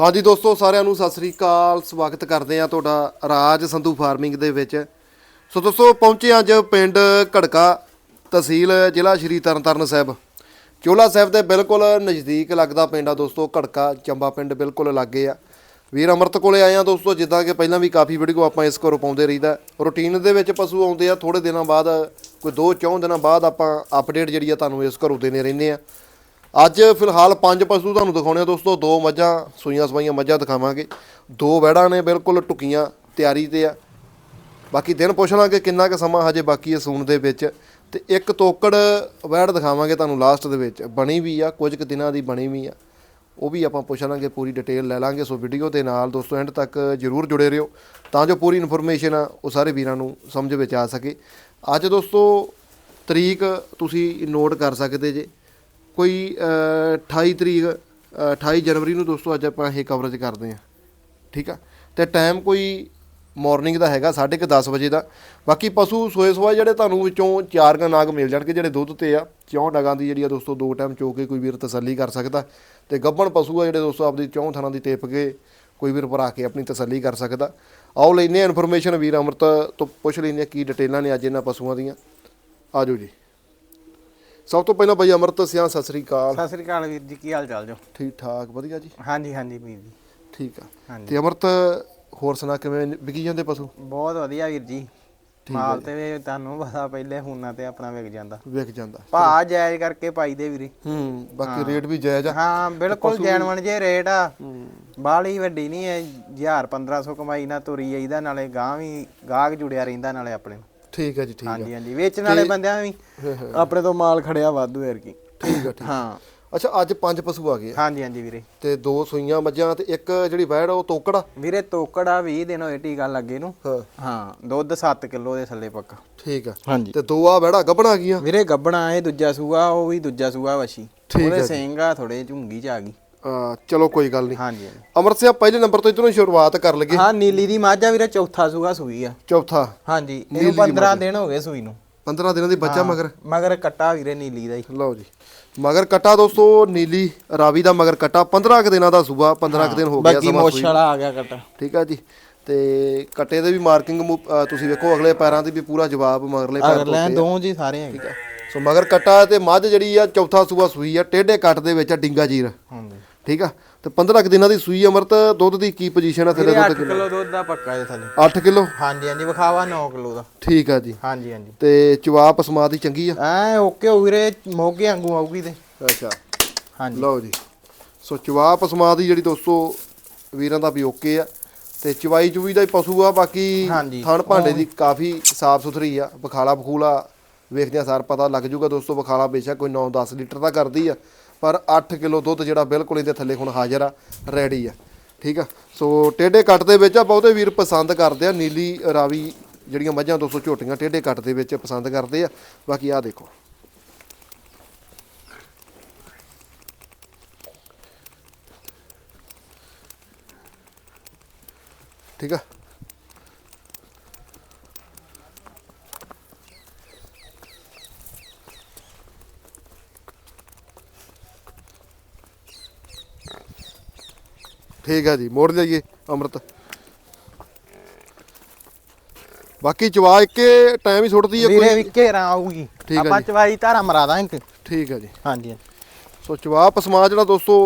ਹਾਂਜੀ ਦੋਸਤੋ, ਸਾਰਿਆਂ ਨੂੰ ਸਤਿ ਸ੍ਰੀ ਅਕਾਲ। ਸਵਾਗਤ ਕਰਦੇ ਆ ਤੁਹਾਡਾ ਰਾਜ ਸੰਧੂ ਫਾਰਮਿੰਗ ਦੇ ਵਿੱਚ। ਸੋ ਦੋਸਤੋ, ਪਹੁੰਚੇ ਅੱਜ ਪਿੰਡ ਘੜਕਾ ਤਹਿਸੀਲ, ਜ਼ਿਲ੍ਹਾ ਸ਼੍ਰੀ ਤਰਨਤਾਰਨ ਸਾਹਿਬ। ਚੋਲਾ ਸਾਹਿਬ ਦੇ ਬਿਲਕੁਲ ਨਜ਼ਦੀਕ ਲੱਗਦਾ ਪਿੰਡ ਆ ਦੋਸਤੋ, ਘੜਕਾ, ਚੰਬਾ ਪਿੰਡ ਬਿਲਕੁਲ ਲਾਗੇ ਆ। ਵੀਰ ਅਮਰਤ ਕੋਲੇ ਆਏ ਆ ਦੋਸਤੋ, ਜਿੱਦਾਂ ਕਿ ਪਹਿਲਾਂ ਵੀ ਕਾਫੀ ਵੀਡੀਓ ਆਪਾਂ ਇਸ ਘਰੋਂ ਪਾਉਂਦੇ ਰਹੀਦਾ ਰੂਟੀਨ ਦੇ ਵਿੱਚ ਪਸ਼ੂ ਆਉਂਦੇ ਆ ਥੋੜੇ ਦਿਨਾਂ ਬਾਅਦ, ਕੋਈ ਦੋ ਚੌਂ ਦਿਨਾਂ ਬਾਅਦ ਆਪਾਂ ਅਪਡੇਟ ਜਿਹੜੀ ਆ ਤੁਹਾਨੂੰ ਇਸ ਘਰੋਂ ਦੇਣੇ ਰਹਿੰਦੇ ਆ ਅੱਜ ਫਿਲਹਾਲ ਪੰਜ ਪਸ਼ੂ ਤੁਹਾਨੂੰ ਦਿਖਾਉਣੇ ਆ ਦੋਸਤੋ, ਦੋ ਮੱਝਾਂ, ਸੂਈਆਂ ਸਵਾਈਆਂ ਮੱਝਾਂ ਦਿਖਾਵਾਂਗੇ। ਦੋ ਵੈੜਾਂ ਨੇ ਬਿਲਕੁਲ ਟੁਕੀਆਂ, ਤਿਆਰੀ ਤੇ ਆ। ਬਾਕੀ ਦਿਨ ਪੁੱਛ ਲਾਂਗੇ ਕਿੰਨਾ ਕੁ ਸਮਾਂ ਹਜੇ ਬਾਕੀ ਹੈ ਸੂਣ ਦੇ ਵਿੱਚ। ਤੇ ਇੱਕ ਤੋਕੜ ਵੈੜ ਦਿਖਾਵਾਂਗੇ ਤੁਹਾਨੂੰ ਲਾਸਟ ਦੇ ਵਿੱਚ। ਬਣੀ ਵੀ ਆ, ਕੁਝ ਕੁ ਦਿਨਾਂ ਦੀ ਬਣੀ ਵੀ ਆ। ਉਹ ਵੀ ਆਪਾਂ ਪੁੱਛ ਲਾਂਗੇ, ਪੂਰੀ ਡਿਟੇਲ ਲੈ ਲਾਂਗੇ। ਸੋ ਵੀਡੀਓ ਦੇ ਨਾਲ ਦੋਸਤੋ ਐਂਡ ਤੱਕ ਜਰੂਰ ਜੁੜੇ ਰਹੋ, ਤਾਂ ਜੋ ਪੂਰੀ ਇਨਫੋਰਮੇਸ਼ਨ ਆ ਉਹ ਸਾਰੇ ਵੀਰਾਂ ਨੂੰ ਸਮਝ ਵਿੱਚ ਆ ਸਕੇ। ਅੱਜ ਦੋਸਤੋ, ਤਰੀਕ ਤੁਸੀਂ ਨੋਟ ਕਰ ਸਕਦੇ ਜੇ। ਕੋਈ ਅ, 28 ਤਰੀਕ ਅ, 28 ਜਨਵਰੀ ਨੂੰ ਦੋਸਤੋ ਅੱਜ ਆਪਾਂ ਇਹ ਕਵਰੇਜ ਕਰਦੇ ਹਾਂ। ਠੀਕ ਆ? ਤੇ ਟਾਈਮ ਕੋਈ ਮਾਰਨਿੰਗ ਦਾ ਹੈਗਾ 10:30 ਵਜੇ ਦਾ। ਬਾਕੀ ਪਸ਼ੂ ਸੋਏ ਸੋਏ ਜਿਹੜੇ ਤੁਹਾਨੂੰ ਵਿੱਚੋਂ ਚਾਰ ਗਾ ਨਾਗ ਮਿਲ ਜਾਣਗੇ ਜਿਹੜੇ ਦੁੱਧ ਤੇ ਆ ਚੌਂ ਡਗਾਂ ਦੀ ਜਿਹੜੀ ਆ ਦੋਸਤੋ ਦੋ ਟਾਈਮ ਚੋ ਕੇ ਕੋਈ ਵੀਰ ਤਸੱਲੀ ਕਰ ਸਕਦਾ। ਤੇ ਗੱਭਣ ਪਸ਼ੂ ਆ ਜਿਹੜੇ ਦੋਸਤੋ ਆਪਦੀ ਚੌਂ ਥਾਂ ਦੀ ਟੇਪ ਕੇ ਕੋਈ ਵੀਰ ਭਰਾ ਕੇ ਆਪਣੀ ਤਸੱਲੀ ਕਰ ਸਕਦਾ। ਆਓ ਲੈਨੇ ਇਨਫੋਰਮੇਸ਼ਨ ਵੀਰ ਅਮਰਤ ਤੋਂ ਪੁੱਛ ਲੈਨੇ ਕੀ ਡਿਟੇਲਾਂ ਨੇ ਅੱਜ ਇਹਨਾਂ ਪਸ਼ੂਆਂ ਦੀਆਂ। ਆਜੋ ਜੀ। ਸਭ ਤੋਂ ਪਹਿਲਾਂ ਬਈ ਅਮਰਤ ਸਿਆਂ ਸਤਿ ਸ੍ਰੀ ਅਕਾਲ। ਸਤਿ ਸ੍ਰੀ ਅਕਾਲ ਵੀਰ ਜੀ ਕੀ ਹਾਲ ਚਾਲ ਜੋ? ਠੀਕ ਠਾਕ ਵਧੀਆ ਜੀ। ਹਾਂਜੀ ਹਾਂਜੀ ਵੀਰ ਜੀ। ਠੀਕ ਆ। ਹਾਂਜੀ। ਤੇ ਅਮਰਤ ਹੋਰ ਸੁਣਾ ਕਿਵੇਂ ਵਿਕੀ ਜਾਂਦੇ ਪਸ਼ੂ? ਬਹੁਤ ਵਧੀਆ ਵੀਰ ਜੀ। ਮਾਲ ਤੇ ਤੁਹਾਨੂੰ ਪਤਾ ਪਹਿਲੇ ਹੁਣਾਂ ਤੇ ਆਪਣਾ ਵਿਕ ਜਾਂਦਾ। ਵਿਕ ਜਾਂਦਾ। ਭਾ ਜਾਇਜ਼ ਕਰਕੇ ਪਾਈਦੇ ਵੀਰੇ। ਹੂੰ ਬਾਕੀ ਰੇਟ ਵੀ ਜਾਇਜ਼ ਆ। ਹਾਂ ਬਿਲਕੁਲ ਜੈਨਵਨ ਜੇ ਰੇਟ ਆ। ਹੂੰ। ਬਾਲੀ ਵੱਡੀ ਨਹੀਂ ਹੈ 1000 1500 ਕਮਾਈ ਨਾਲ ਤੁਰੀ ਆਈਦਾ ਨਾਲੇ ਗਾਂ ਵੀ ਗਾਹਕ ਜੁੜਿਆ ਰਹਿੰਦਾ ਨਾਲੇ ਆਪਣੇ ਨੂੰ। ਠੀਕ ਹੈ ਜੀ ਠੀਕ ਹੈ ਹਾਂਜੀ ਹਾਂਜੀ ਵੇਚਣ ਵਾਲੇ ਬੰਦਿਆਂ ਵੀ। ਆਪਣੇ ਤੋਂ ਮਾਲ ਖੜਿਆ ਵਾਧੂ ਯਾਰ ਕੀ ਠੀਕ ਹੈ ਠੀਕ ਹਾਂ। ਅੱਛਾ ਅੱਜ ਪੰਜ ਪਸ਼ੂ ਆ ਗਏ ਆ। ਹਾਂਜੀ ਹਾਂਜੀ ਵੀਰੇ। ਤੇ ਦੋ ਸੂਈਆਂ ਮੱਝਾਂ ਤੇ ਇੱਕ ਜਿਹੜੀ ਵੈੜ ਆ ਉਹ ਤੋਕੜਾ ਵੀਰੇ ਤੋਕੜਾ 20 ਦਿਨ ਹੋਏ ਟੀਕਾ ਲੱਗੇ ਨੂੰ। ਹਾਂ। ਹਾਂ ਦੁੱਧ 7 ਕਿਲੋ ਦੇ ਥੱਲੇ ਪੱਕਾ। ਠੀਕ ਆ। ਹਾਂਜੀ। ਤੇ ਦੋ ਆ ਵੈੜਾ ਗੱਬਣਾ ਗਈਆਂ ਵੀਰੇ ਗੱਬਣਾ ਇਹ ਦੂਜਾ ਸੂਆ ਉਹ ਵੀ ਦੂਜਾ ਸੂਆ ਵਸ਼ੀ। ਠੀਕ ਹੈ ਜੀ। ਸਿੰਘ ਆ ਥੋੜੇ ਝੁੰਗੀ ਚ ਆ ਗਈ। ਚਲੋ ਕੋਈ ਗੱਲ ਨਹੀਂ। ਹਾਂਜੀ ਹਾਂਜੀ। ਅਮਰਤ ਸਿੰਘ ਪਹਿਲੇ ਨੰਬਰ ਤੋਂ ਇਧਰੋਂ ਸ਼ੁਰੂਆਤ ਕਰ ਲਈਏ। ਹਾਂ ਨੀਲੀ ਦੀ ਮੱਝ ਆ ਵੀਰੇ ਚੌਥਾ ਸੂਆ ਸੂਈ ਆ। ਚੌਥਾ। ਹਾਂਜੀ ਇਹਨੂੰ 15 ਦਿਨ ਹੋ ਗਏ ਸੂਈ ਨੂੰ। 15 ਦਿਨਾਂ ਦੀ ਬੱਚਾ ਮਗਰ। ਮਗਰ ਕੱਟਾ ਵੀਰੇ ਨੀਲੀ ਦਾ ਹੀ। ਲਓ ਜੀ। ਮਗਰ ਕਟਾ ਦੋਸਤੋ ਨੀਲੀ ਰਾਵੀ ਦਾ ਮਗਰ ਕਟਾ। 15 ਕੁ ਦਿਨਾਂ ਦਾ ਸੂਬਾ 15 ਕੁ ਦਿਨ ਹੋ ਗਿਆ ਬਾਕੀ ਸਮਾਂ ਮੋਛ ਵਾਲਾ ਆ ਗਿਆ ਕੱਟਾ। ਠੀਕ ਆ ਜੀ। ਤੇ ਕਟੇ ਦੇ ਵੀ ਮਾਰਕਿੰਗ ਤੁਸੀਂ ਵੇਖੋ ਅਗਲੇ ਪੈਰਾਂ ਦੀ ਵੀ ਪੂਰਾ ਜਵਾਬ ਮਗਰਲੇ ਪੈਰ ਅਗਰ ਤੋਂ ਲੈ ਦੋ ਜੀ ਸਾਰੇ ਹੈਗੇ। ਸੋ ਮਗਰ ਕਟਾ ਤੇ ਮੱਝ ਜਿਹੜੀ ਆ ਚੌਥਾ ਸੂਆ ਸੂਈ ਆ ਟੇਢੇ ਕੱਟ ਦੇ ਵਿੱਚ ਆ ਡਿੰਗਾ ਜੀਰ। ਹਾਂਜੀ। ਠੀਕ ਆ? ਤੇ 15 ਕੁ ਦਿਨਾਂ ਦੀ ਸੂਈ ਅਮਰਤ ਦੁੱਧ ਦੀ ਕੀ ਪੋਜੀਸ਼ਨ ਆ ਥੱਲੇ ਦੁੱਧ 8 ਕਿਲੋ ਦੁੱਧ ਦਾ ਪੱਕਾ ਇਹ ਥੱਲੇ। 8 ਕਿਲੋ? ਹਾਂਜੀ ਹਾਂਜੀ ਵਿਖਾਵਾ 9 ਕਿਲੋ ਦਾ। ਠੀਕ ਆ ਜੀ। ਹਾਂਜੀ ਹਾਂਜੀ। ਤੇ ਚਵਾ ਪਸਮਾ ਦੀ ਚੰਗੀ ਆ? ਐ ਓਕੇ ਹੋ ਵੀਰੇ ਮੋਗੇ ਵਾਂਗੂ ਆਊਗੀ ਤੇ। ਅੱਛਾ। ਹਾਂਜੀ। ਲਓ ਜੀ। ਸੋ ਚਵਾ ਪਸਮਾ ਦੀ ਜਿਹੜੀ ਦੋਸਤੋ ਵੀਰਾਂ ਦਾ ਵੀ ਓਕੇ ਆ। ਤੇ ਚਵਾਈ ਚੁਵੀ ਦਾ ਹੀ ਪਸ਼ੂ ਆ ਬਾਕੀ ਹਾਂਜੀ। ਥਣ ਭਾਂਡੇ ਦੀ ਕਾਫੀ ਸਾਫ਼ ਸੁਥਰੀ ਆ। ਬਖਾਲਾ ਬਖੂਲਾ ਵੇਖਦੇ ਆ ਸਾਰ ਪਤਾ ਲੱਗ ਜੂਗਾ ਦੋਸਤੋ ਬਖਾਲਾ ਬੇਸ਼ੱਕ ਕੋਈ 9-10 ਲੀਟਰ ਦਾ ਕਰਦੀ ਆ। ਪਰ 8 ਕਿਲੋ ਦੁੱਧ ਜਿਹੜਾ ਬਿਲਕੁਲ ਇਹਦੇ ਥੱਲੇ ਹੁਣ ਹਾਜ਼ਰ ਆ ਰੈਡੀ ਆ। ਠੀਕ ਆ? ਸੋ ਟੇਢੇ ਕੱਟ ਦੇ ਵਿੱਚ ਆ ਬਹੁਤੇ ਵੀਰ ਪਸੰਦ ਕਰਦੇ ਆ, ਨੀਲੀ ਰਾਵੀ ਜਿਹੜੀਆਂ ਮੱਝਾਂ ਦੋਸਤੋ ਝੋਟੀਆਂ ਟੇਢੇ ਕੱਟ ਦੇ ਵਿੱਚ ਪਸੰਦ ਕਰਦੇ ਆ। ਬਾਕੀ ਆ ਦੇਖੋ। ਠੀਕ ਆ? ਠੀਕ ਆ ਜੀ ਮੋੜ ਜਾਈਏ ਅੰਮ੍ਰਿਤ। ਬਾਕੀ ਚਵਾ ਇੱਕੇ ਟਾਈਮ ਹੀ ਸੁੱਟਦੀ ਹੈ ਵੀਰੇ ਕੋਈ। ਵੀ ਘੇਰਾ ਆਊਗੀ। ਠੀਕ ਆ ਆਪਾਂ ਜੀ। ਚਵਾਈ ਧਾਰਾ ਮਰਾ ਦਾਂਗੇ ਠੀਕ ਆ ਜੀ। ਹਾਂਜੀ ਸੋ ਚਵਾ ਪਸਮਾ ਜਿਹੜਾ ਦੋਸਤੋ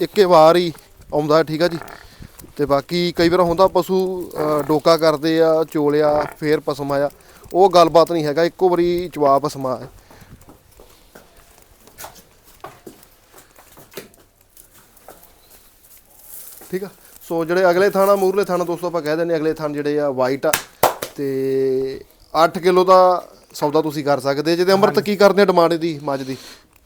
ਇੱਕੇ ਵਾਰ ਹੀ ਆਉਂਦਾ ਠੀਕ ਆ ਜੀ। ਤੇ ਬਾਕੀ ਕਈ ਵਾਰ ਹੁੰਦਾ ਪਸ਼ੂ ਡੋਕਾ ਕਰਦੇ ਆ ਚੋਲਿਆ ਫੇਰ ਪਸਮਾ ਆ ਉਹ ਗੱਲਬਾਤ ਨਹੀਂ ਹੈਗਾ ਇੱਕੋ ਵਾਰੀ ਚਵਾ ਪਸਮਾ ਹੈ। ਠੀਕ ਆ? ਸੋ ਜਿਹੜੇ ਅਗਲੇ ਥਾਣਾ ਮੂਰਲੇ ਥਾਣਾ ਦੋਸਤੋ ਆਪਾਂ ਕਹਿ ਦਿੰਦੇ ਅਗਲੇ ਥਾਣ ਜਿਹੜੇ ਆ ਵਾਈਟ ਆ। ਤੇ 8 ਕਿਲੋ ਦਾ ਸੌਦਾ ਤੁਸੀਂ ਕਰ ਸਕਦੇ ਜਿਹਦੇ ਅੰਮ੍ਰਿਤ ਕੀ ਕਰਦੇ ਡਿਮਾਂਡ ਦੀ ਮੱਝ ਦੀ?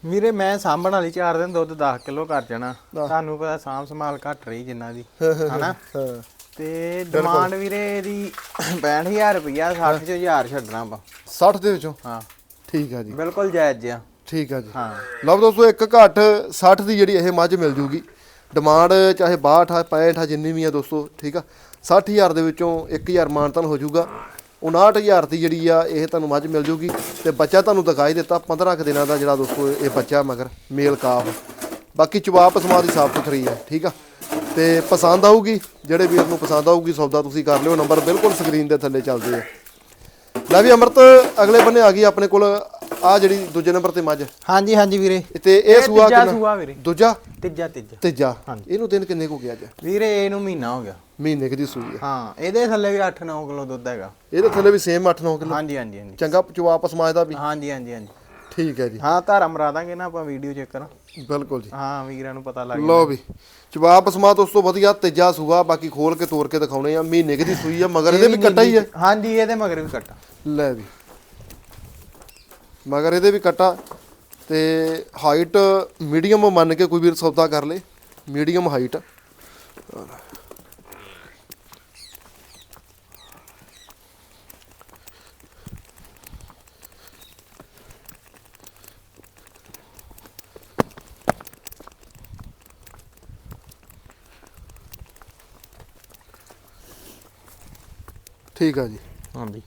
ਵੀਰੇ ਮੈਂ ਸਾਂਭਣ ਵਾਲੀ 4 ਦਿਨ ਦੁੱਧ 10 ਕਿਲੋ ਕਰ ਜਾਣਾ ਤੁਹਾਨੂੰ ਪਤਾ ਸਾਂਭ ਸੰਭਾਲ ਘੱਟ ਰਹੀ ਜਿੰਨਾ ਦੀ ਹਨਾ? ਤੇ ਡਿਮਾਂਡ ਵੀਰੇ ਇਹਦੀ 65000 ਰੁਪਇਆ 60 ਚ 1000 ਛੱਡਣਾ ਆਪਾਂ। 60 ਦੇ ਵਿੱਚੋਂ? ਹਾਂ। ਠੀਕ ਆ ਜੀ। ਬਿਲਕੁਲ ਜਾਇਜ਼ ਜਿਆ ਠੀਕ ਆ ਜੀ। ਹਾਂ। ਲਓ ਦੋਸਤੋ ਇੱਕ ਘੱਟ 60 ਦੀ ਜਿਹੜੀ ਇਹ ਮੱਝ ਮਿਲ ਜੂਗੀ। ਡਿਮਾਂਡ ਚਾਹੇ 62 65 ਜਿੰਨੀ ਵੀ ਆ ਦੋਸਤੋ, ਠੀਕ ਆ? 60000 ਦੇ ਵਿੱਚੋਂ 1000 ਮਾਨਤਨ ਹੋ ਜਾਊਗਾ। 59000 ਦੀ ਜਿਹੜੀ ਆ, ਇਹ ਤੁਹਾਨੂੰ ਮੱਝ ਮਿਲ ਜੂਗੀ ਤੇ ਬੱਚਾ ਤੁਹਾਨੂੰ ਦਿਖਾਈ ਦਿੱਤਾ 15 ਕੁ ਦਿਨਾਂ ਦਾ ਜਿਹੜਾ ਦੋਸਤੋ, ਇਹ ਬੱਚਾ ਮਗਰ ਮੇਲ ਕਾਫ। ਬਾਕੀ ਚਵਾਪ ਸਮਾ ਦੀ ਸਾਫ਼ ਸੁਥਰੀ ਆ, ਠੀਕ ਆ? ਤੇ ਪਸੰਦ ਆਊਗੀ, ਜਿਹੜੇ ਵੀਰ ਨੂੰ ਪਸੰਦ ਆਊਗੀ, ਸੌਦਾ ਤੁਸੀਂ ਕਰ ਲਿਓ। ਨੰਬਰ ਬਿਲਕੁਲ ਸਕਰੀਨ ਦੇ ਥੱਲੇ ਚੱਲਦੇ ਆ। ਲੈ ਵੀ ਅਮਰਤ, ਅਗਲੇ ਬੰਨੇ ਆ ਗਈ ਆਪਣੇ ਕੋਲ ਆ ਜਿਹੜੀ ਦੂਜੇ ਨੰਬਰ ਤੇ ਮੱਝ। ਹਾਂਜੀ ਹਾਂਜੀ ਵੀਰੇ। ਤੇ ਇਹ ਸੂਆ ਤੀਜਾ ਸੂਆ ਵੀਰੇ। ਦੂਜਾ? ਤੀਜਾ ਤੀਜਾ। ਤੀਜਾ। ਇਹਨੂੰ ਦਿਨ ਕਿੰਨੇ ਕੁ ਗਿਆ ਅੱਜ? ਵੀਰੇ ਇਹਨੂੰ ਮਹੀਨਾ ਹੋ ਗਿਆ। ਮਹੀਨੇ ਕੁ ਦੀ ਸੂਈ ਹੈ ਹਾਂ ਇਹਦੇ ਥੱਲੇ ਵੀ 8-9 ਕਿਲੋ ਦੁੱਧ ਹੈਗਾ। ਇਹਦੇ ਥੱਲੇ ਵੀ ਸੇਮ 8-9 ਕਿਲੋ। ਹਾਂਜੀ ਹਾਂਜੀ ਹਾਂਜੀ। ਚੰਗਾ ਜਵਾਬ ਸਮਾਜ ਦਾ ਵੀ। ਹਾਂਜੀ ਹਾਂਜੀ ਹਾਂਜੀ। ਠੀਕ ਹੈ ਜੀ। ਹਾਂ ਧਾਰਾ ਮਰਾ ਦਾਂਗੇ ਨਾ ਆਪਾਂ ਵੀਡੀਓ ਚੈੱਕ ਕਰਾਂ ਬਿਲਕੁਲ ਜੀ। ਹਾਂ ਵੀਰਾਂ ਨੂੰ ਪਤਾ ਲੱਗ ਲਓ ਵੀ ਜਵਾਬ ਸਮਾਤ ਉਸ ਤੋਂ ਵਧੀਆ ਤੀਜਾ ਸੂਆ ਬਾਕੀ ਖੋਲ ਕੇ ਤੋੜ ਕੇ ਦਿਖਾਉਣੇ ਆ। ਮਹੀਨੇ ਦੀ ਸੂਈ ਆ ਮਗਰ ਇਹਦੇ ਵੀ ਕੱਟਾ ਹੀ ਹੈ ਹਾਂਜੀ ਇਹਦੇ ਮਗਰ ਵੀ ਕੱਟਾ। ਲੈ ਵੀ। ਮਗਰ ਇਹਦੇ ਵੀ ਕੱਟਾ ਤੇ ਹਾਈਟ ਮੀਡੀਅਮ ਮੰਨ ਕੇ ਕੋਈ ਵੀਰ ਸੌਦਾ ਕਰ ਲੇ ਮੀਡੀਅਮ ਹਾਈਟ ਠੀਕ ਆ ਜੀ। ਹਾਂਜੀ।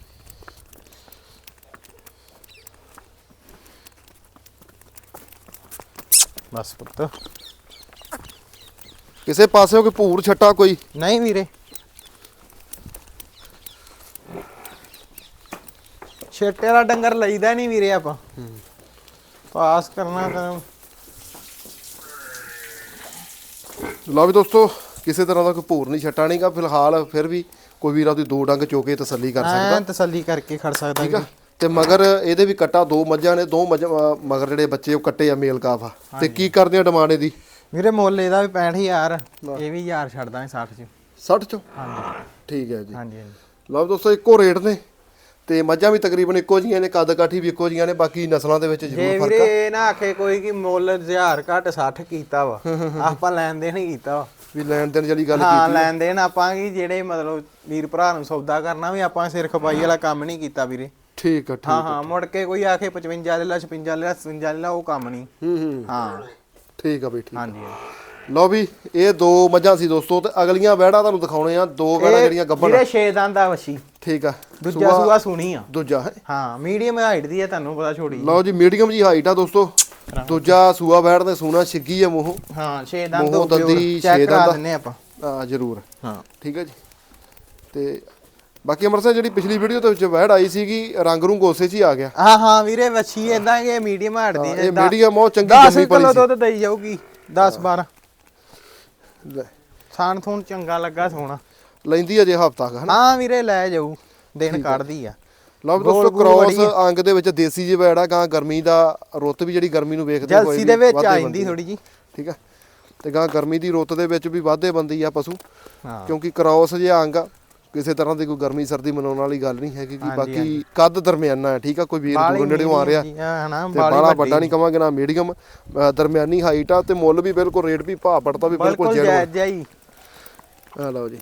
ਬਸ ਪੁੱਤ। ਕਿਸੇ ਪਾਸਿਓਂ ਕੋਈ ਭੂਰ ਛੱਟਾ ਕੋਈ? ਨਹੀਂ ਵੀਰੇ। ਛੇਟੇ ਵਾਲਾ ਡੰਗਰ ਲਈਦਾ ਨਹੀਂ ਵੀਰੇ ਆਪਾਂ। ਪਾਸ ਕਰਨਾ ਤਾਂ। ਲਓ ਵੀ ਦੋਸਤੋ ਕਿਸੇ ਤਰ੍ਹਾਂ ਦਾ ਕੋਈ ਭੂਰ ਨਹੀਂ ਛੱਟਾ ਨਹੀਂਗਾ ਫਿਲਹਾਲ ਫਿਰ ਵੀ ਕੋਈ ਵੀਰ ਆਪਦੀ ਦੋ ਡੰਗ ਚੋਕੇ ਤਸੱਲੀ ਕਰ ਸਕਦਾ। ਐਂ ਤਸੱਲੀ ਕਰਕੇ ਖੜ ਸਕਦਾ ਠੀਕ ਆ? ਤੇ ਮਗਰ ਇਹਦੇ ਵੀ ਕੱਟਾ ਦੋ ਮੱਝਾਂ ਨੇ ਦੋ ਮੱਝ ਅ, ਮਗਰ ਜਿਹੜੇ ਬੱਚੇ ਉਹ ਕੱਟੇ ਆ ਮੇਲ ਕਾਫ ਆ। ਤੇ ਕੀ ਕਰਦੇ ਆ ਡਿਮਾਂਡ ਇਹਦੀ? ਵੀਰੇ ਮੁੱਲ ਇਹਦਾ ਵੀ 65000 ਇਹ ਵੀ 1000 ਛੱਡ ਦਾਂਗੇ 60 ਚ। 60 ਚੋਂ? ਹਾਂਜੀ। ਠੀਕ ਹੈ ਜੀ। ਹਾਂਜੀ ਹਾਂਜੀ। ਲਓ ਦੋਸਤੋ ਇੱਕੋ ਰੇਟ ਨੇ। ਤੇ ਮੱਝਾਂ ਵੀ ਤਕਰੀਬਨ ਇੱਕੋ ਜੀਆਂ ਨੇ ਕੱਦ ਕਾਠੀ ਵੀ ਇੱਕੋ ਜੀਆਂ ਨੇ ਬਾਕੀ ਨਸਲਾਂ ਦੇ ਵਿੱਚ ਜੇ ਜ਼ਰੂਰ ਫ਼ਰਕ ਵੀਰੇ ਇਹ ਨਾ ਆਖੇ ਕੋਈ ਕਿ ਮੁੱਲ 1000 ਘੱਟ 60 ਕੀਤਾ ਵਾ ਆਪਾਂ ਲੈਣ ਦੇਣ ਹੀ ਕੀਤਾ ਵਾ। ਵੀ ਲੈਣ ਦੇਣ ਜਿਹੜੀ ਗੱਲ ਹਾਂ ਕੀਤੀ ਲੈਣ ਦੇਣ ਆਪਾਂ ਕੀ ਜਿਹੜੇ ਮਤਲਬ ਵੀਰ ਭਰਾ ਨੂੰ ਸੌਦਾ ਕਰਨਾ ਵੀ ਆਪਾਂ ਸਿਰ ਖਪਾਈ ਵਾਲਾ ਕੰਮ ਨਹੀਂ ਕੀਤਾ ਵੀਰੇ। ਠੀਕ ਆ ਠੀਕ ਹਾਂ ਹਾਂ ਮੁੜ ਕੇ ਕੋਈ ਆਖੇ 55 ਲੈ ਲਾ 56 ਲੈ ਲਾ 57 ਲੈ ਲਾ ਉਹ ਕੰਮ ਨਹੀਂ। ਹੂੰ ਹੂੰ। ਹਾਂ। ਠੀਕ ਆ ਬਈ ਠੀਕ ਹਾਂਜੀ। ਲਓ ਵੀ ਇਹ ਦੋ ਮੱਝਾਂ ਸੀ ਦੋਸਤੋ ਤੇ ਅਗਲੀਆਂ ਵਹਿੜਾਂ ਤੁਹਾਨੂੰ ਦਿਖਾਉਣੇ ਆ। ਦੋ ਵਹਿੜਾਂ ਜਿਹੜੀਆਂ ਗੱਭਣ ਵੀਰੇ 6 ਦੰਦ ਆ ਵਛੀ। ਠੀਕ ਆ। ਦੂਜਾ ਸੂਆ ਸੁਣੀ ਆ। ਦੂਜਾ ਹੈ? ਹਾਂ ਮੀਡੀਅਮ ਹਾਈਟ ਦੀ ਹੈ ਤੁਹਾਨੂੰ ਪਤਾ ਛੋੜੀ ਲਓ ਜੀ ਮੀਡੀਅਮ ਜੀ ਹਾਈਟ ਆ ਦੋਸਤੋ। ਦੂਜਾ ਸੂਆ ਵਹਿੜ ਦੇ ਸੂਣਾ ਛਿੱਗੀ ਆ ਮੂੰਹ। ਹਾਂ 6 ਦੰਦ ਮੂੰਹੋਂ ਦੰਦੀ ਚੈੱਕ ਛੇ ਕਰਾ ਦੰਦ। ਦਿੰਨੇ ਆਪਾਂ। ਆ ਜ਼ਰੂਰ। ਹਾਂ। ਠੀਕ ਹੈ ਜੀ। ਤੇ ਬਾਕੀ ਅਮਰ ਸਾਹਿਬ ਜਿਹੜੀ ਪਿਛਲੀ ਵੀਡੀਓ ਦੇ ਵਿੱਚ ਵਹਿੜ ਆਈ ਸੀਗੀ ਰੰਗ ਰੂੰਗ ਉਸੇ 'ਚ ਹੀ ਆ ਗਿਆ। ਹਾਂ ਹਾਂ ਵੀਰੇ ਵਛੀ ਇਦਾਂ ਕਿ ਮੀਡੀਅਮ ਹਾਈਟ ਦੀ ਇਹ ਮੀਡੀਅਮ ਉਹ ਚੰਗੀ 10 ਜੰਮੀ ਕਿਲੋ ਪਲੀ ਦੁੱਧ ਦੇਈ ਜਾਊਗੀ 10 12 ਸੀ ਥਾਣ ਥੂਣ ਚੰਗਾ ਲੱਗਾ ਸੋਣਾ ਲੈਂਦੀ ਅਜੇ ਹਫਤਾ ਕ ਹਨਾ? ਹਾਂ ਵੀਰੇ ਲੈ ਜਾਊ ਦਿਨ ਕੱਢਦੀ ਆ। ਲਓ ਦੋਸਤੋ ਕ੍ਰੋਸ ਅੰਗ ਦੇ ਵਿੱਚ ਦੇਸੀ ਜੀ ਵਹਿੜ ਆ ਗਾਂ ਗਰਮੀ ਦਾ ਰੁੱਤ ਵੀ ਜਿਹੜੀ ਗਰਮੀ ਨੂੰ ਵੇਖਦੇ ਜਲਸੀ ਦੇ ਵਿੱਚ ਆ ਜਾਂਦੀ। ਥੋੜੀ ਜੀ ਠੀਕ ਆ? ਤੇ ਗਾਂ ਗਰਮੀ ਦੀ ਰੁੱਤ ਦੇ ਵਿੱਚ ਵੀ ਵਾਧੇ ਬੰਦੀ ਆ ਪਸ਼ੂ ਹਾਂ। ਕਿਉਂਕਿ ਕ੍ਰੋਸ ਜਿਹਾ ਅੰਗ ਆ ਕਿਸੇ ਤਰ੍ਹਾਂ ਦੀ ਕੋਈ ਗਰਮੀ ਸਰਦੀ ਮਨਾਉਣ ਵਾਲੀ ਗੱਲ ਨਹੀਂ ਹੈਗੀ ਕਿ ਬਾਕੀ ਕੱਦ ਦਰਮਿਆਨਾ ਹੈ ਠੀਕ ਆ ਕੋਈ ਵੀਰ ਦੂਰੋਂ ਨੇੜੇੋਂ ਆ ਰਿਹਾ ਹਨਾ ਬਾਲਾ ਵੱਡਾ। ਨਹੀਂ ਕਵਾਂਗੇ ਨਾ ਮੀਡੀਅਮ ਦਰਮਿਆਨੀ ਹਾਈਟ ਆ ਤੇ ਮੁੱਲ ਵੀ ਬਿਲਕੁਲ ਰੇਟ ਵੀ ਭਾਅ ਪੜਤਾ ਵੀ ਬਿਲਕੁਲ ਜਾਇਜ਼ ਆ ਲਓ ਜੀ।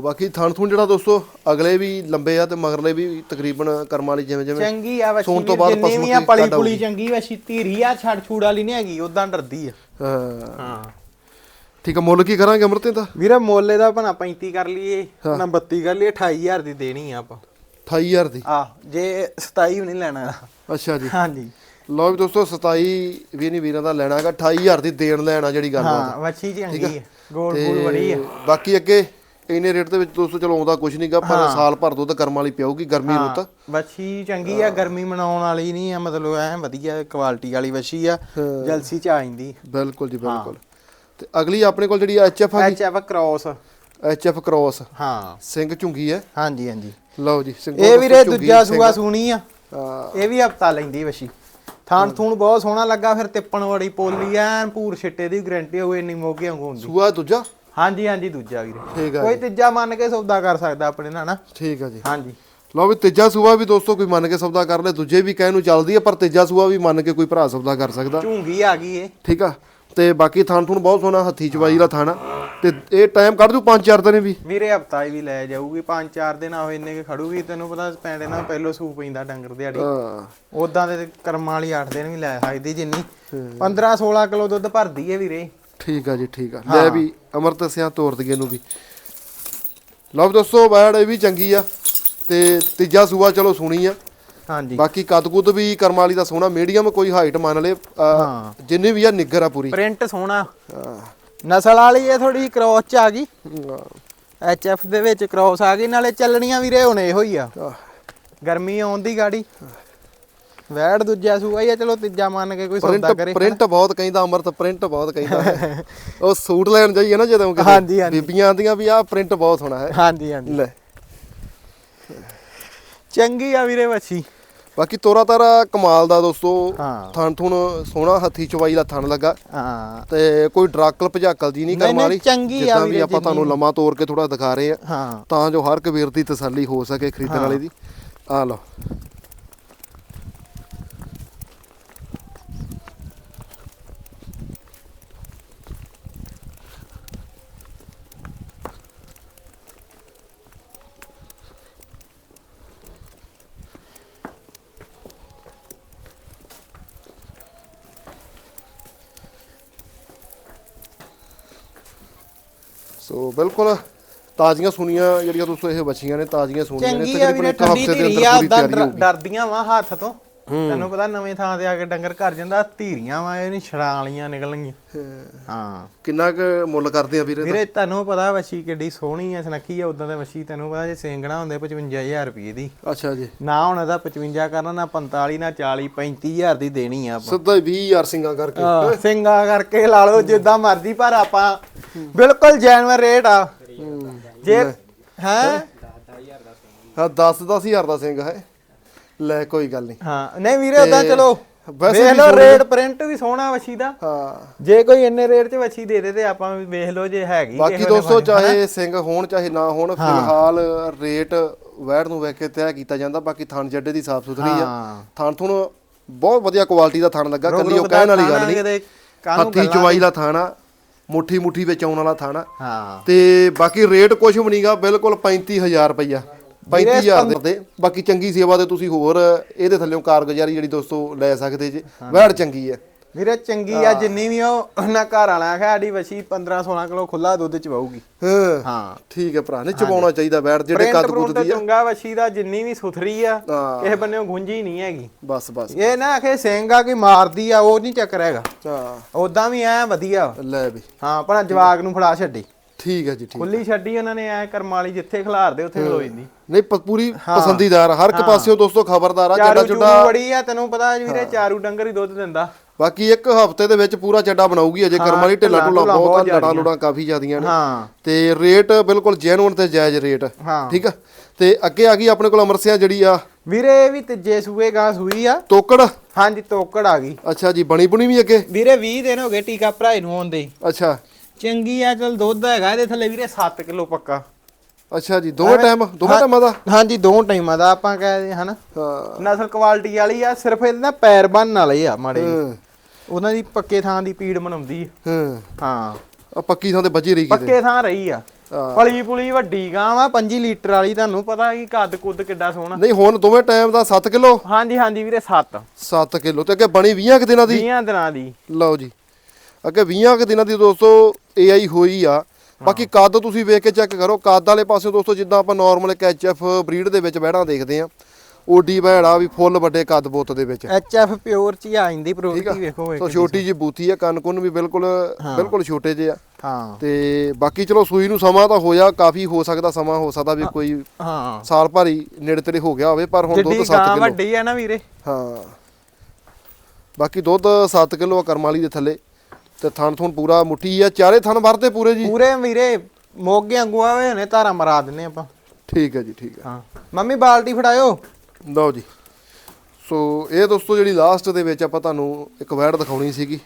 ਸੋ ਬਾਕੀ ਥਣ ਥੁਣ ਜਿਹੜਾ ਦੋਸਤੋ ਅਗਲੇ ਵੀ ਲੰਬੇ ਆ ਤੇ ਮਗਰਲੇ ਵੀ ਤਕਰੀਬਨ ਕਰਮ ਵਾਲੀ ਜਿਵੇਂ ਜਿਵੇਂ ਚੰਗੀ ਆ ਵਛੀ ਸੌਣ ਤੋਂ ਬਾਅਦ ਜਿੰਨੀ ਪਸ਼ੂ ਵੀ ਆ ਕੀ ਪਲੀ ਕੱਢ ਪੁਲੀ ਆਊਗੀ। ਚੰਗੀ ਵਛੀ ਧੀਰੀ ਆ ਛੱਡ ਛੂੜ ਵਾਲੀ ਨਹੀਂ ਹੈਗੀ ਉਦਾਂ ਡਰਦੀ ਆ। ਹਾਂ। ਹਾਂ। ਠੀਕ ਆ ਮੁੱਲ ਕੀ ਕਰਾਂਗੇ ਅਮਰਤੇ ਦਾ? ਵੀਰੇ ਮੁੱਲ ਇਹਦਾ ਭਣਾ 35 ਕਰ ਲਈਏ ਨਾ 32 ਕਰ ਲਈਏ 28000 ਦੀ ਦੇਣੀ ਆ ਆਪਾਂ। 28000 ਦੀ? ਆ ਜੇ 27 ਵੀ ਨਹੀਂ ਲੈਣਾ। ਇਹਦਾ। ਅੱਛਾ ਜੀ। ਹਾਂਜੀ। ਲਓ ਵੀ ਦੋਸਤੋ 27 ਵੀ ਨਹੀਂ ਵੀਰਾਂ ਦਾ ਲੈਣਾ ਹੈਗਾ 28000 ਦੀ ਦੇਣ ਲੈਣਾ ਜਿਹੜੀ ਗੱਲ ਬਾਤ ਹਾਂ ਵਛੀ ਚੰਗੀ ਆ। ਆ ਗੋਲ ਗੋਲ ਬੜੀ ਆ। ਬਾਕੀ ਅੱਗੇ ਇੰਨੇ ਰੇਟ ਦੇ ਵਿੱਚ ਦੋਸਤੋ ਚਲੋ ਆਉਂਦਾ ਕੁਝ ਨਹੀਂਗਾ ਪਰ ਸਾਲ ਭਰ ਦੁੱਧ ਕਰਮ ਵਾਲੀ ਪਿਆਊਗੀ ਗਰਮੀ ਰੁੱਤ। ਵਛੀ ਚੰਗੀ ਆ ਗਰਮੀ ਮਨਾਉਣ ਵਾਲੀ ਨਹੀਂ ਆ ਮਤਲਬ ਐ ਵਧੀਆ ਕੁਆਲਿਟੀ ਵਾਲੀ ਵਛੀ ਆ ਜਲਸੀ ਚ ਆ ਜਾਂਦੀ। ਬਿਲਕੁਲ ਜੀ ਬਿਲਕੁਲ। ਤੇ ਅਗਲੀ ਆਪਣੇ ਕੋਲ ਜਿਹੜੀ ਐਚਐਫ ਆ H F cross HF cross ਹਾਂ। ਸਿੰਘ ਝੁੰਗੀ ਹੈ। ਹਾਂਜੀ ਹਾਂਜੀ। ਲਓ ਜੀ ਸਿੰਘ ਇਹ ਵੀਰੇ ਦੂਜਾ। ਸੂਆ ਸੂਣੀ ਆ। ਇਹ ਵੀ ਹਫਤਾ ਲੈਂਦੀ ਵਛੀ। ਥਾਣ ਥੂਣ ਬਹੁਤ ਸੋਹਣਾ ਲੱਗਾ ਫਿਰ ਤਿੱਪਣ ਵਾਲੀ ਪੋਲੀ ਐਨ ਪੂਰ ਛਿੱਟੇ ਦੀ ਗਰੰਟੀ ਹੋਵੇ ਇੰਨੀ ਮੋਗੇ ਵਾਂਗੂ ਹੁੰਦੀ। ਸੂਆ ਦੂਜਾ? ਹਾਂਜੀ ਹਾਂਜੀ ਦੂਜਾ ਵੀਰੇ। ਠੀਕ ਆ ਕੋਈ ਤੀਜਾ ਮੰਨ ਕੇ ਸੌਦਾ ਕਰ ਸਕਦਾ ਆਪਣੇ ਨਾਲ ਨਾ ਠੀਕ ਆ ਜੀ। ਹਾਂਜੀ। ਲਓ ਵੀ ਤੀਜਾ ਸੂਆ ਵੀ ਦੋਸਤੋ ਕੋਈ ਮੰਨ ਕੇ ਸੌਦਾ ਕਰ ਲੈ ਦੂਜੇ ਵੀ ਕਹਿ ਨੂੰ ਚੱਲਦੀ ਹੈ ਪਰ ਤੀਜਾ ਸੂਆ ਵੀ ਮੰਨ ਕੇ ਕੋਈ ਭਰਾ ਸੌਦਾ ਕਰ ਸਕਦਾ। ਝੂੰਗੀ ਆ ਗਈ ਏ ਠੀਕ ਆ। ਤੇ ਬਾਕੀ ਥਣ ਥੁਣ ਬਹੁਤ ਸੋਹਣਾ ਹੱਥੀ ਚਵਾਈ ਦਾ ਥਾਣਾ ਤੇ ਇਹ ਟਾਈਮ ਕੱਢ ਜੂ 5-4 ਦਿਨ ਵੀ। ਵੀਰੇ ਹਫਤਾ ਵੀ ਲੈ ਜਾਊਗੀ ਪੰਜ ਚਾਰ ਦਿਨ ਹੋਏ ਇੰਨੇ ਕਿ ਖੜੂਗੀ ਤੈਨੂੰ ਪਤਾ ਪੈਂਦੇ ਨਾਲ ਪਹਿਲੋਂ ਸੂ ਪੈਂਦਾ ਡੰਗਰ ਦਿਹਾੜੀ। ਹਾਂ। ਉਦਾਂ ਦੇ ਕਰਮਾਂ ਵਾਲੀ 8 ਦਿਨ ਵੀ ਲੈ ਸਕਦੀ ਜਿੰਨੀ। 15 16 ਕਿਲੋ ਦੁੱਧ ਭਰਦੀ ਏ ਵੀਰੇ। ਠੀਕ ਆ ਜੀ ਠੀਕ ਆ। ਲੈ ਵੀ ਅਮਰਤ ਸਿਆਂ ਤੋਰ ਦਈਏ ਨੂੰ ਵੀ। ਲਓ ਵੀ ਦੋਸਤੋ ਬੈੜ ਇਹ ਵੀ ਚੰਗੀ ਆ ਤੇ ਤੀਜਾ ਸੂਆ ਚਲੋ ਸੁਣੀ ਆ। ਹਾਂਜੀ। ਬਾਕੀ ਕੱਦ ਕੁੱਦ ਵੀ ਕਰਮ ਵਾਲੀ ਦਾ ਸੋਹਣਾ ਮੀਡੀਅਮ ਕੋਈ ਹਾਈਟ ਮੰਨ ਲੇ ਹਾਂ। ਜਿੰਨੀ ਵੀ ਆ ਨਿੱਗਰ ਆ ਪੂਰੀ। ਪ੍ਰਿੰਟ ਸੋਹਣਾ। ਨਸਲ ਵਾਲੀ ਇਹ ਥੋੜੀ ਕ੍ਰੋਸ ਚ ਆ ਗਈ। ਐਚ ਐਫ ਦੇ ਵਿੱਚ ਕ੍ਰੋਸ ਆ ਗਈ ਨਾਲੇ ਚੱਲਣੀਆਂ ਵੀਰੇ ਹੁਣ ਇਹੋ ਹੀ ਆ। ਗਰਮੀ ਆਉਣ ਦੀ ਗਾੜੀ। ਵੈੜ ਦੂਜਾ ਸੂਆ ਹੀ ਆ ਚਲੋ ਤੀਜਾ ਮੰਨ ਕੇ ਕੋਈ ਸੌਦਾ ਕਰੇ ਪ੍ਰਿੰਟ ਬਹੁਤ ਕਹਿੰਦਾ ਅਮਰਤ ਪ੍ਰਿੰਟ ਬਹੁਤ ਕਹਿੰਦਾ। ਉਹ ਸੂਟ ਲੈਣ ਜਾਈਏ ਨਾ ਜਦੋਂ ਕਿਤੇ ਹਾਂਜੀ, ਹਾਂਜੀ। ਬੀਬੀਆਂ ਆਂਦੀਆਂ ਵੀ ਆਹ ਪ੍ਰਿੰਟ ਬਹੁਤ ਸੋਹਣਾ ਹੈ। ਹਾਂਜੀ ਹਾਂਜੀ। ਲੈ। ਚੰਗੀ ਆ ਵੀਰੇ ਵੱਛੀ। ਬਾਕੀ ਤੋਰਾ ਤਾਰਾ ਕਮਾਲ ਦਾ ਦੋਸਤੋ। ਥਣ ਥੁਣ ਸੋਹਣਾ ਹੱਥੀ ਚਵਾਈ ਦਾ ਥਣ ਲੱਗਾ। ਹਾਂ। ਤੇ ਕੋਈ ਡਰਾਕਲ ਭਜਾਕਲ ਜੀ ਨਹੀਂ ਨਹੀਂ, ਕਰਮ ਨਹੀਂ, ਵਾਲੀ। ਚੰਗੀ ਆ ਵੀ ਆਪਾਂ ਤੁਹਾਨੂੰ। ਲੰਮਾ ਤੋੜ ਕੇ ਥੋੜਾ ਦਿਖਾ ਰਹੇ ਆ ਤਾਂ ਜੋ ਹਰ ਕਬੀਰ ਦੀ ਤਸੱਲੀ ਹੋ ਸਕੇ ਖਰੀਦਣ ਵਾਲੇ ਦੀ। ਆ ਲਓ। ਸੋ ਬਿਲਕੁਲ ਤਾਜ਼ੀਆਂ ਸੁਣੀਆਂ ਜਿਹੜੀਆਂ ਦੋਸਤੋ ਇਹ ਬੱਚੀਆਂ ਨੇ ਤਾਜ਼ੀਆਂ ਸੁਣੀਆਂ ਨੇ ਚੰਗੀ ਆ ਵੀਰੇ ਠੰਡੀ ਧੀਰੀ ਆ ਉਦਾਂ ਡਰਦੀਆਂ ਵਾ ਹੱਥ ਤੋਂ। ਤੈਨੂੰ ਪਤਾ ਨਵੇਂ ਥਾਂ ਤੇ ਆ ਕੇ ਡੰਗਰ ਘਰ ਜਾਂਦਾ ਧੀਰੀਆਂ ਵਾ ਇਹ ਨਹੀਂ ਛੜਾਂ ਵਾਲੀਆਂ ਨਿਕਲਣਗੀਆਂ। ਹਾਂ। ਕਿੰਨਾ ਕੁ ਮੁੱਲ ਕਰਦੇ ਆ ਵੀਰੇ ਵੀਰੇ ਤੁਹਾਨੂੰ ਪਤਾ ਵਛੀ ਕਿੱਡੀ ਸੋਹਣੀ ਐ ਸੁਨੱਖੀ ਆ ਉਦਾਂ ਦੇ ਵਛੀ ਤੈਨੂੰ ਪਤਾ ਜੇ ਸਿੰਗਣਾ ਹੁੰਦੇ 55000 ਰੁਪਏ ਦੀ। ਅੱਛਾ ਜੀ। ਨਾ ਹੁਣ ਇਹਦਾ 55 ਕਰਨਾ ਨਾ 45 ਨਾ 40 35000 ਦੀ ਦੇਣੀ ਆ ਆਪਾਂ। ਸਿੱਧਾ ਹੀ 20000 ਸਿੰਘਾਂ ਕਰਕੇ। ਸਿੰਗਾ ਕਰਕੇ ਲਾ ਲਓ ਜਿੱਦਾਂ ਮਰਜ਼ੀ ਪਰ ਆਪਾਂ ਬਿਲਕੁਲ ਜੈਨੂਅਰ ਰੇਟ ਆ। ਜੇ ਹੈ? ਹਾਂ 10 10000 ਦਾ ਸਿੰਘ ਹੈ। ਲੈ ਕੋਈ ਗੱਲ ਨਹੀਂ। ਹਾਂ ਨਹੀਂ ਵੀਰੇ ਉਦਾਂ ਚਲੋ ਵੇਖ ਲਓ ਰੇਟ ਪ੍ਰਿੰਟ ਵੀ ਸੋਹਣਾ ਵਛੀ ਦਾ। ਹਾਂ। ਜੇ ਕੋਈ ਇੰਨੇ ਰੇਟ 'ਚ ਵਛੀ ਦੇ ਦੇ ਤੇ ਆਪਾਂ ਵੀ ਵੇਖ ਲਓ ਜੇ ਹੈਗੀ ਬਾਕੀ ਦੋਸਤੋ। ਚਾਹੇ ਸਿੰਘ ਹੋਣ ਚਾਹੇ ਨਾ ਹੋਣ ਫਿਲਹਾਲ ਰੇਟ ਵੈੜ ਨੂੰ ਵੇਖ ਕੇ ਤੈਅ ਕੀਤਾ ਜਾਂਦਾ ਬਾਕੀ ਥਣ ਜੱਡੇ ਦੀ ਸਾਫ਼ ਸੁਥਰੀ ਆ। ਥਣ ਥੁਣ ਬਹੁਤ ਵਧੀਆ ਕੁਆਲਿਟੀ ਦਾ ਥਣ ਲੱਗਾ ਕੱਲੀ ਉਹ ਕਹਿਣ ਵਾਲੀ ਗੱਲ ਨਹੀਂ। ਹੱਥੀ ਚਵਾਈ ਦਾ ਥਣ ਆ ਮੁੱਠੀ ਮੁੱਠੀ ਵਿੱਚ ਆਉਣ ਵਾਲਾ ਥਣ ਹਾਂ। ਤੇ ਬਾਕੀ ਰੇਟ ਕੁਝ ਵੀ ਨਹੀਂਗਾ ਬਿਲਕੁਲ 35000 ਰੁਪਈਆ। 35000 ਦੇ। ਬਾਕੀ ਚੰਗੀ ਸੇਵਾ ਤੇ ਤੁਸੀਂ ਹੋਰ ਇਹਦੇ ਥੱਲੇੋਂ ਕਾਰਗੁਜ਼ਾਰੀ ਜਿਹੜੀ ਦੋਸਤੋ ਲੈ ਸਕਦੇ ਜੇ। ਵੈੜ ਚੰਗੀ ਹੈ। ਵੀਰੇ ਚੰਗੀ ਆ ਜਿੰਨੀ ਵੀ ਉਹ ਉਹਨਾਂ ਘਰ ਵਾਲਿਆਂ ਆਖਿਆ ਸਾਡੀ ਵਛੀ 15 16 ਕਿਲੋ ਖੁੱਲਾ ਦੁੱਧ ਚਵਾਊਗੀ ਹਾਂ। ਹਾਂ। ਠੀਕ ਹੈ ਭਰਾ ਨੇ ਚਬਾਉਣਾ ਚਾਹੀਦਾ ਵੈੜ ਜਿਹੜੇ ਕੱਦ ਕੁੱਦ ਦੀ ਆ। ਚੰਗਾ ਵਛੀ ਦਾ ਜਿੰਨੀ ਵੀ ਸੁਥਰੀ ਆ ਹਾਂ। ਕਿਸੇ ਬੰਨੇੋਂ ਗੁੰਝੀ ਨਹੀਂ ਹੈਗੀ। ਬਸ ਬਸ। ਇਹ ਨਾ ਆਖੇ ਸਿੰਘਾ ਕੀ ਮਾਰਦੀ ਆ ਉਹ ਨਹੀਂ ਚੱਕਰ ਹੈਗਾ। ਹਾਂ ਉਦਾਂ ਵੀ ਐ ਵਧੀਆ। ਲੈ ਵੀ। ਹਾਂ ਪਰ ਜਵਾਗ ਨੂੰ ਫੜਾ ਛੱਡੀ। ਠੀਕ ਹੈ ਜੀ ਠੀਕ ਖੁੱਲੀ ਛੱਡੀ ਉਹਨਾਂ ਨੇ ਐ ਕਰਮ ਵਾਲੀ ਜਿੱਥੇ ਖਿਲਾਰਦੇ ਉੱਥੇ ਖਲੋ ਜਾਂਦੀ ਨਹੀਂ ਪ- ਪੂਰੀ ਪਸੰਦੀਦਾਰ ਹਰ ਇੱਕ ਪਾਸਿਓਂ ਦੋਸਤੋ ਖਬਰਦਾਰ ਆ ਚੱਡਾ ਚਾਰੂ ਚੂਰੂ ਚੁੱਡਾ ਬੜੀ ਆ ਤੈਨੂੰ ਪਤਾ ਵੀਰੇ ਚਾਰੂ ਡੰਗਰ ਹੀ ਦੁੱਧ ਦਿੰਦਾ। ਬਾਕੀ ਇੱਕ ਹਫ਼ਤੇ ਦੇ ਵਿੱਚ ਪੂਰਾ ਚੱਡਾ ਬਣਾਊਗੀ ਅਜੇ ਕਰਮ ਵਾਲੀ ਢਿੱਲਾ ਢੁੱਲਾ ਬਹੁਤ ਲੜਾ ਲੁੜਾ ਕਾਫੀ ਜ਼ਿਆਦੀਆਂ ਨੇ। ਹਾਂ। ਤੇ ਰੇਟ ਬਿਲਕੁਲ ਜੈਨੂਨ ਤੇ ਜਾਇਜ਼ ਰੇਟ। ਹਾਂ। ਠੀਕ ਆ? ਤੇ ਅੱਗੇ ਆ ਗਈ ਆਪਣੇ ਕੋਲ ਅਮਰਸਿਆ ਜਿਹੜੀ ਆ। ਵੀਰੇ ਇਹ ਵੀ ਤੀਜੇ ਸੂਏ ਗਾਂ ਸੂਈ ਆ। ਤੋਕੜ? ਹਾਂਜੀ ਤੋਕੜ ਆ ਗਈ। ਅੱਛਾ ਜੀ ਬਣੀ ਬੁਣੀ ਵੀ ਅੱਗੇ? ਵੀਰੇ 20 ਦਿਨ ਹੋ ਗਏ ਟੀਕਾ ਭਰਾਏ ਨੂੰ ਆਉਂਦੇ। ਅੱਛਾ। ਚੰਗੀ ਆ ਚਲ ਦੁੱਧ ਹੈਗਾ ਇਹਦੇ ਥੱਲੇ ਵੀਰੇ 7 ਕਿਲੋ ਪੱਕਾ। ਅੱਛਾ ਜੀ ਦੋਵੇਂ ਟਾਈਮ ਦੋਵੇਂ ਟਾਈਮਾਂ ਦਾ? ਹਾਂਜੀ ਦੋ ਟਾਈਮਾਂ ਦਾ ਆਪਾਂ ਕਹਦੇ ਹਨਾ? ਨਸਲ ਕੁਆਲਿਟੀ ਵਾਲੀ ਆ ਸਿਰਫ ਇਹਦੇ ਨਾ ਪੈਰ ਬੰਨ ਵਾਲੇ ਆ ਮਾੜੇ ਉਹਨਾਂ ਦੀ ਪੱਕੇ ਥਾਂ ਦੀ ਪੀੜ ਮਨਾਉਂਦੀ। ਹਾਂ। ਹਾਂ। ਪੱਕੀ ਥਾਂ ਤੇ ਵੱਜੀ ਰਹੀ ਕਿਤੇ? ਪੱਕੇ ਥਾਂ ਰਹੀ ਆ। ਪਲੀ ਪੁਲੀ ਵੱਡੀ ਗਾਂ ਵਾ 5 ਲੀਟਰ ਵਾਲੀ ਤੁਹਾਨੂੰ ਪਤਾ ਕੀ ਕੱਦ ਕੁੱਦ ਕਿੱਡਾ ਸੋਹਣਾ। ਨਹੀਂ ਹੁਣ ਦੋਵੇਂ ਟਾਈਮ ਦਾ 7 ਕਿਲੋ? ਹਾਂਜੀ ਹਾਂਜੀ ਵੀਰੇ 7 7 ਕਿਲੋ ਤੇ ਅੱਗੇ ਬਣੀ 20 ਕੁ ਦਿਨਾਂ ਦੀ? 20 ਦਿਨਾਂ ਦੀ। ਲਓ ਜੀ। ਅੱਗੇ 20 ਕੁ ਦਿਨਾਂ ਦੀ ਦੋਸਤੋ ਏਆਈ ਹੋਈ ਆ। ਬਾਕੀ ਕੱਦ ਤੁਸੀਂ ਵੇਖ ਕੇ ਚੈੱਕ ਕਰੋ। ਕੱਦ ਵਾਲੇ ਪਾਸੇ ਦੋਸਤੋ ਜਿੱਦਾਂ ਆਪਾਂ ਨਾਰਮਲ ਇੱਕ ਐਚਐਫ ਬਰੀਡ ਦੇ ਵਿੱਚ ਬਹਿਣਾ ਦੇਖਦੇ ਆ। ਓਡੀ ਭੈੜਾ ਵੀ ਫੁੱਲ ਵੱਡੇ ਕੱਦ ਬੁੱਤ ਦੇ ਵਿੱਚ। ਐਚ ਐਫ ਪਿਓਰ ਚ ਹੀ ਆ ਜਾਂਦੀ ਪ੍ਰੋਪਰਟੀ ਵੇਖੋ ਸੋ ਛੋਟੀ ਜੀ ਬੂਥੀ ਆ ਕੰਨ ਕੁੰਨ ਵੀ ਬਿਲਕੁਲ ਬਿਲਕੁਲ ਛੋਟੇ ਜਿਹੇ ਆ। ਹਾਂ। ਤੇ ਬਾਕੀ ਚਲੋ ਸੂਈ ਨੂੰ ਸਮਾਂ ਤਾਂ ਹੋਇਆ ਕਾਫੀ ਹੋ ਸਕਦਾ ਸਮਾਂ ਹੋ ਸਕਦਾ ਵੀ ਕੋਈ ਹਾਂ। ਸਾਲ ਭਾਰੀ ਨੇੜੇ ਤੇੜੇ ਹੋ ਗਿਆ ਹੋਵੇ ਪਰ ਹੁਣ ਦੁੱਧ ਜਿੱਡੀ 7 ਗਾਂ ਕਿਲੋ। ਵੱਡੀ ਆ ਨਾ ਵੀਰੇ। ਹਾਂ। ਬਾਕੀ ਦੁੱਧ 7 ਕਿਲੋ ਕਰਮਾਲੀ ਦੇ ਥੱਲੇ। ਤੇ ਥਣ ਥਣ ਪੂਰਾ ਮੁੱਠੀ ਆ ਚਾਰੇ ਥਣ ਵਰਤੇ ਪੂਰੇ ਜੀ? ਪੂਰੇ ਵੀਰੇ ਮੋਗੇ ਵਾਂਗੂ ਆਵੇ ਨੇ ਧਾਰਾ ਮਰਾ ਦਿੰਨੇ ਆਪਾਂ। ਠੀਕ ਹੈ ਜੀ ਠੀਕ ਹੈ ਹਾਂ। ਮੰਮੀ ਬਾਲਟੀ ਫੜਾਇਓ। ਲਓ ਜੀ। ਸੋ ਇਹ ਦੋਸਤੋ ਜਿਹੜੀ ਲਾਸਟ ਦੇ ਵਿੱਚ ਆਪਾਂ ਤੁਹਾਨੂੰ ਇੱਕ ਵੈੜ ਦਿਖਾਉਣੀ ਸੀਗੀ।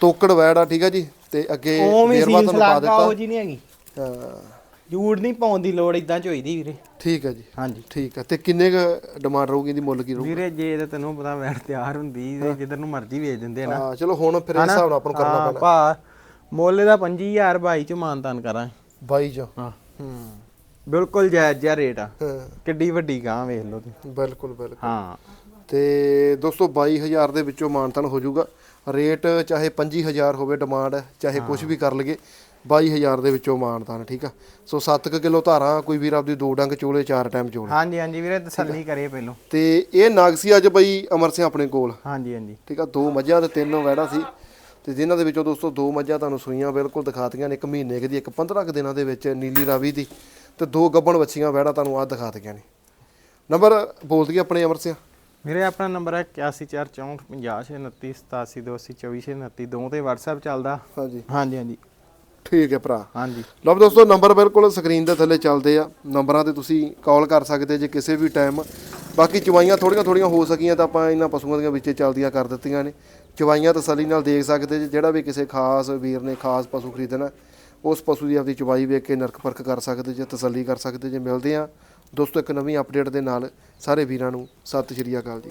ਤੋਕੜ ਵੈੜ ਆ ਠੀਕ ਹੈ ਜੀ। ਤੇ ਅੱਗੇ ਵੇਰਵਾ ਤੁਹਾਨੂੰ ਪਾ ਦਿੱਤਾ। ਉਹ ਜੀ ਨਹੀਂ ਹੈਗੀ। ਹਾਂ, ਜੂੜ ਨਹੀਂ ਪਾਉਣ ਦੀ ਲੋੜ ਇਦਾਂ ਝੋਈਦੀ ਵੀਰੇ। ਠੀਕ ਹੈ ਜੀ। ਹਾਂਜੀ। ਠੀਕ ਹੈ। ਤੇ ਕਿੰਨੇ ਕ ਡਿਮਾਂਡ ਰਹੂਗੀ ਇਹਦੀ ਮੁੱਲ ਕੀ ਰਹੂ ਵੀਰੇ ਜੇ ਤੇ ਤੈਨੂੰ ਪਤਾ ਵੈਟ ਤਿਆਰ ਹੁੰਦੀ ਤੇ ਜਿੱਧਰ ਨੂੰ ਮਰਜ਼ੀ ਵੇਚ ਦਿੰਦੇ ਆ ਨਾ। ਹਾਂ ਚਲੋ ਹੁਣ ਫਿਰ ਇਸ ਹਿਸਾਬ ਨਾਲ ਆਪਾਂ ਨੂੰ ਕਰਨਾ ਹਾਂ, ਪੈਣਾ। ਭਾ ਮੁੱਲ ਦਾ 25000 ਬਾਈ ਚ ਮਾਨਤਾਨ ਕਰਾਂ। 22 ਚ? ਹਾਂ। ਹੂੰ ਬਿਲਕੁਲ ਜਾਇਜ਼ ਜਿਹਾ ਰੇਟ ਆ। ਹਾਂ, ਕਿੱਡੀ ਵੱਡੀ ਗਾਂ ਵੇਖ ਲਓ ਤੁਸੀਂ। ਬਿਲਕੁਲ ਬਿਲਕੁਲ। ਹਾਂ। ਤੇ ਦੋਸਤੋ 22000 ਦੇ ਵਿੱਚੋਂ ਮਾਨਤਨ ਹੋ ਜਾਊਗਾ। ਰੇਟ ਚਾਹੇ 25000 ਹੋਵੇ ਡਿਮਾਂਡ ਚਾਹੇ ਕੁਝ ਵੀ ਕਰ ਲਈਏ। 22000 ਦੇ ਵਿੱਚੋਂ ਮਾਨਤਨ ਠੀਕ ਆ? ਸੋ 7 ਕਿਲੋ ਧਾਰਾਂ ਕੋਈ ਵੀਰ ਆਪਦੀ ਦੋ ਡੰਗ ਚੋਲੇ ਚਾਰ ਟਾਈਮ ਚੋਲੇ। ਹਾਂਜੀ ਹਾਂਜੀ ਵੀਰੇ ਤਸੱਲੀ ਕਰੇ ਪਹਿਲੋਂ। ਤੇ ਇਹ ਨਾਗਸੀ ਅੱਜ ਬਈ ਅਮਰ ਸਿੰਘ ਆਪਣੇ ਕੋਲ। ਹਾਂਜੀ ਹਾਂਜੀ। ਠੀਕ ਆ? ਦੋ ਮੱਝਾਂ ਤੇ ਤਿੰਨ ਵੈੜਾ ਸੀ। ਤੇ ਜਿਨ੍ਹਾਂ ਦੇ ਵਿੱਚੋਂ ਦੋਸਤੋ ਦੋ ਮੱਝਾਂ ਤੁਹਾਨੂੰ ਸੂਈਆਂ ਬਿਲਕੁਲ ਦਿਖਾਤੀਆਂ ਨੇ ਇੱਕ ਮਹੀਨੇ ਦੀ ਇੱਕ 15 ਕੁ ਦਿਨਾਂ ਦੇ ਵਿੱਚ ਨੀਲੀ ਰਾਵੀ ਦੀ ਤੇ ਦੋ ਗੱਬਣ ਬੱਚੀਆਂ ਵੈੜਾ ਤੁਹਾਨੂੰ ਆਹ ਦਿਖਾਤੀਆਂ ਨੇ। ਨੰਬਰ ਬੋਲ ਦਈਏ ਆਪਣੇ ਅਮਰ ਸਿੰਘ। ਵੀਰੇ ਆਪਣਾ ਨੰਬਰ ਹੈ 81445087822429 ਦੋ ਤੇ WhatsApp ਚੱਲਦਾ। ਹਾਂਜੀ। ਹਾਂਜੀ ਹਾਂਜੀ। ਠੀਕ ਹੈ ਭਰਾ। ਹਾਂਜੀ। ਲਓ ਦੋਸਤੋ ਨੰਬਰ ਬਿਲਕੁਲ ਸਕਰੀਨ ਦੇ ਥੱਲੇ ਚੱਲਦੇ ਆ। ਨੰਬਰਾਂ ਤੇ ਤੁਸੀਂ ਕਾਲ ਕਰ ਸਕਦੇ ਜੇ ਕਿਸੇ ਵੀ ਟਾਈਮ ਬਾਕੀ ਚਵਾਈਆਂ ਥੋੜੀਆਂ ਥੋੜੀਆਂ ਹੋ ਸਕੀਆਂ ਤਾਂ ਆਪਾਂ ਇਹਨਾਂ ਪਸ਼ੂਆਂ ਦੀਆਂ ਵਿੱਚੇ ਚੱਲਦੀਆਂ ਕਰ ਦਿੱਤੀਆਂ ਨੇ। ਚਵਾਈਆਂ ਤਸੱਲੀ ਨਾਲ ਦੇਖ ਸਕਦੇ ਜੇ ਜਿਹੜਾ ਵੀ ਕਿਸੇ ਖਾਸ ਵੀਰ ਨੇ ਖਾਸ ਪਸ਼ੂ ਖਰੀਦਣਾ ਉਸ ਪਸ਼ੂ ਦੀ ਆਪਦੀ ਚਵਾਈ ਵੇਖ ਕੇ ਨਰਕ ਪਰਖ ਕਰ ਸਕਦੇ ਜੇ ਤਸੱਲੀ ਕਰ ਸਕਦੇ ਜੇ। ਮਿਲਦੇ ਆ। ਦੋਸਤੋ ਇੱਕ ਨਵੀਂ ਅਪਡੇਟ ਦੇ ਨਾਲ ਸਾਰੇ ਵੀਰਾਂ ਨੂੰ ਸਤਿ ਸ਼੍ਰੀ ਅਕਾਲ ਜੀ।